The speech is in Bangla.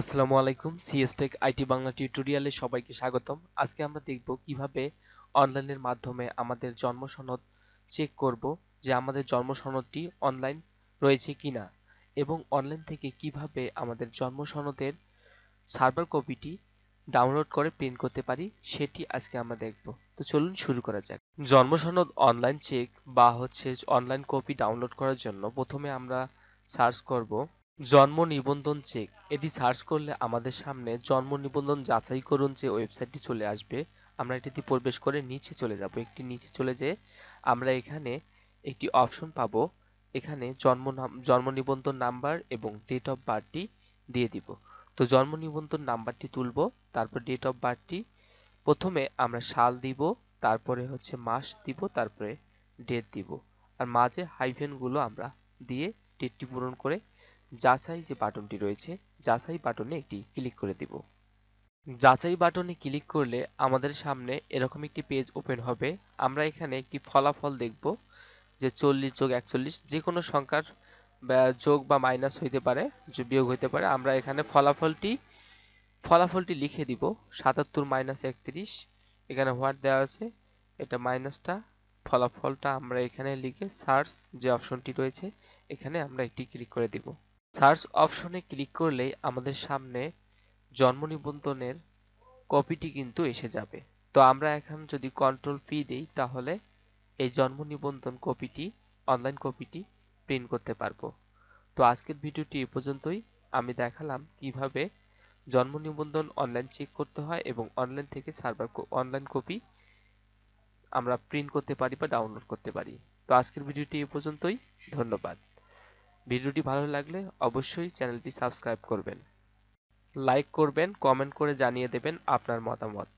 আসসালামু আলাইকুম সিএসটেক আইটি বাংলা টিউটোরিয়ালে সবাইকে স্বাগতম। আজকে আমরা দেখব কীভাবে অনলাইনের মাধ্যমে আমাদের জন্ম সনদ চেক করব যে আমাদের জন্ম সনদটি অনলাইন রয়েছে কিনা এবং অনলাইন থেকে কীভাবে আমাদের জন্ম সনদের সার্ভার কপিটি ডাউনলোড করে প্রিন্ট করতে পারি সেটি আজকে আমরা দেখব। তো চলুন শুরু করা যাক। জন্ম সনদ অনলাইন চেক বা হচ্ছে অনলাইন কপি ডাউনলোড করার জন্য প্রথমে আমরা সার্চ করব জন্ম নিবন্ধন চেক এটি সার্চ করলে আমাদের সামনে জন্ম নিবন্ধন যাচাই করুন যে ওয়েবসাইটটি চলে আসবে। আমরা এটিতে প্রবেশ করে নিচে চলে যাব। একটি নিচে চলে যেয়ে আমরা এখানে একটি অপশন পাব। এখানে জন্ম নাম, জন্ম নিবন্ধন নাম্বার এবং ডেট অফ বার্থটি দিয়ে দিব। তো জন্ম নিবন্ধন নাম্বারটি তুলব, তারপর ডেট অফ বার্থটি প্রথমে আমরা সাল দিব, তারপরে হচ্ছে মাস দিব, তারপরে ডেট দিব। আর মাঝে হাইফেনগুলো আমরা দিয়ে ডেটটি পূরণ করে যাচাই যে বাটনটি রয়েছে, যাচাই বাটনে একটি ক্লিক করে দিব। যাচাই বাটনে ক্লিক করলে আমাদের সামনে এরকম একটি পেজ ওপেন হবে। আমরা এখানে একটি ফলাফল দেখব যে চল্লিশ যোগ একচল্লিশ যে কোনো সংখ্যার যোগ বা মাইনাস হইতে পারে বিয়োগ হইতে পারে, আমরা এখানে ফলাফলটি ফলাফলটি লিখে দিব। সাতাত্তর মাইনাস একত্রিশ, এখানে হোয়াট দেওয়া আছে? এটা মাইনাসটা। ফলাফলটা আমরা এখানে লিখে সার্চ যে অপশনটি রয়েছে, এখানে আমরা একটি ক্লিক করে দিব। সার্চ অপশনে ক্লিক করলেই আমাদের সামনে জন্ম নিবন্ধনের কপিটি কিন্তু এসে যাবে। তো আমরা এখন যদি কন্ট্রোল পি দিই, তাহলে এই জন্ম নিবন্ধন কপিটি অনলাইন কপিটি প্রিন্ট করতে পারব। তো আজকের ভিডিওটি এ পর্যন্তই। আমি দেখালাম কীভাবে জন্ম নিবন্ধন অনলাইন চেক করতে হয় এবং অনলাইন থেকে সার্ভার অনলাইন কপি আমরা প্রিন্ট করতে পারি বা ডাউনলোড করতে পারি। তো আজকের ভিডিওটি এ পর্যন্তই। ধন্যবাদ। ভিডিওটি ভালো লাগলে অবশ্যই চ্যানেলটি সাবস্ক্রাইব করবেন। লাইক করবেন, কমেন্ট করে জানিয়ে দেবেন আপনার মতামত।